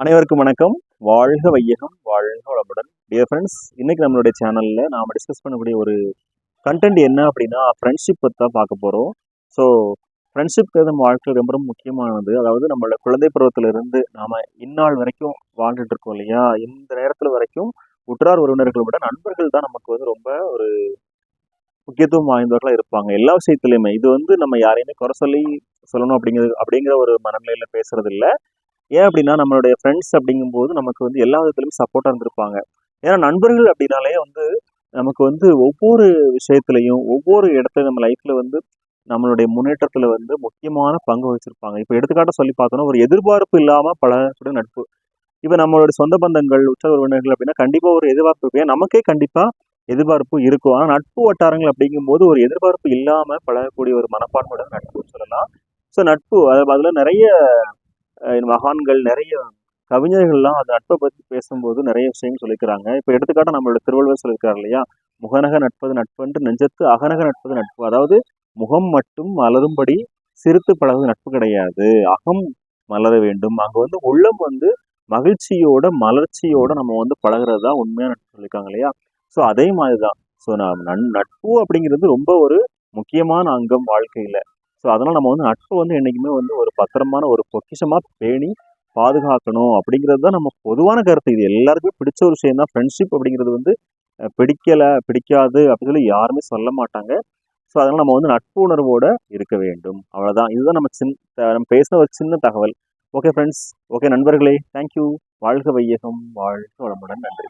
அனைவருக்கும் வணக்கம். வாழ்க வையகம் வாழ்க வளமுடன். டியர் ஃப்ரெண்ட்ஸ் இன்னைக்கு நம்மளுடைய சேனலில் நாம் டிஸ்கஸ் பண்ணக்கூடிய ஒரு கண்டென்ட் என்ன அப்படின்னா ஃப்ரெண்ட்ஷிப் பற்றி தான் பார்க்க போகிறோம் ஸோ ஃப்ரெண்ட்ஷிப் நம்ம வாழ்க்கையில் ரொம்ப ரொம்ப முக்கியமானது. அதாவது நம்மளோட குழந்தை பருவத்திலிருந்து நாம் இந்நாள் வரைக்கும் வாழ்ந்துட்டு இருக்கோம் இல்லையா? இந்த நேரத்தில் வரைக்கும் உற்றார் உறவினர்களை விட நண்பர்கள் தான் நமக்கு வந்து ரொம்ப ஒரு முக்கியத்துவம் வாய்ந்தவர்களாக இருப்பாங்க. எல்லா விஷயத்துலையுமே இது வந்து நம்ம யாரையுமே குறை சொல்லி சொல்லணும் அப்படிங்கிறது அப்படிங்கிற ஒரு மனநிலையில் பேசுறது இல்லை. ஏன் அப்படின்னா நம்மளுடைய ஃப்ரெண்ட்ஸ் அப்படிங்கும்போது நமக்கு வந்து எல்லா விதத்துலையும் சப்போர்ட்டாக இருந்திருப்பாங்க. ஏன்னா நண்பர்கள் அப்படின்னாலே வந்து நமக்கு வந்து ஒவ்வொரு விஷயத்துலையும் ஒவ்வொரு இடத்துல நம்ம லைஃப்பில் வந்து நம்மளுடைய முன்னேற்றத்தில் வந்து முக்கியமான பங்கு வகிச்சிருப்பாங்க இப்போ எடுத்துக்காட்ட சொல்லி பார்த்தோன்னா ஒரு எதிர்பார்ப்பு இல்லாமல் பழகக்கூடிய நட்பு. இப்போ நம்மளுடைய சொந்த பந்தங்கள் உற்ற உறவினர்கள் அப்படின்னா கண்டிப்பாக ஒரு எதிர்பார்ப்பு இருக்கும் நமக்கே கண்டிப்பாக எதிர்பார்ப்பு இருக்கும். ஆனால் நட்பு வட்டாரங்கள் அப்படிங்கும்போது ஒரு எதிர்பார்ப்பு இல்லாமல் பழகக்கூடிய ஒரு மனப்பான்மையோட நட்புன்னு சொல்லலாம். ஸோ நட்பு அது அதில் நிறைய மகான்கள் நிறைய கவிஞர்கள்லாம் அந்த நட்பை பற்றி பேசும்போது நிறைய விஷயம் சொல்லிக்கிறாங்க. இப்போ எடுத்துக்காட்டாக நம்மளோட திருவள்ளுவர் சொல்லியிருக்காரு இல்லையா? முகநக நட்பது நட்பென்று நெஞ்சத்து அகநக நட்பது நட்பு. அதாவது முகம் மட்டும் மலரும்படி சிரித்து பழகுவது நட்பு கிடையாது. அகம் மலர வேண்டும். அங்கே வந்து உள்ளம் வந்து மகிழ்ச்சியோட மலர்ச்சியோட நம்ம வந்து பழகுறது தான் உண்மையான நட்பு சொல்லியிருக்காங்க இல்லையா? ஸோ அதே மாதிரி தான் ஸோ நான் நட்பு அப்படிங்கிறது ரொம்ப ஒரு முக்கியமான அங்கம் வாழ்க்கையில். ஸோ அதனால் நம்ம வந்து நட்பு வந்து என்றைக்குமே வந்து ஒரு பத்திரமான ஒரு பொக்கிஷமாக பேணி பாதுகாக்கணும் அப்படிங்கிறது தான் நம்ம பொதுவான கருத்து. இது எல்லாருக்குமே பிடிச்ச ஒரு விஷயம் தான் ஃப்ரெண்ட்ஷிப் அப்படிங்கிறது வந்து பிடிக்கலை பிடிக்காது அப்படின்னு சொல்லி யாருமே சொல்ல மாட்டாங்க. ஸோ அதனால் நம்ம வந்து நட்பு உணர்வோடு இருக்க வேண்டும். அவ்வளோதான் இதுதான் நம்ம சின் நம்ம பேசின ஒரு சின்ன தகவல். ஓகே ஃப்ரெண்ட்ஸ் ஓகே நண்பர்களே. தேங்க்யூ வாழ்க வையகம். வாழ்க வளமுடன். நன்றி.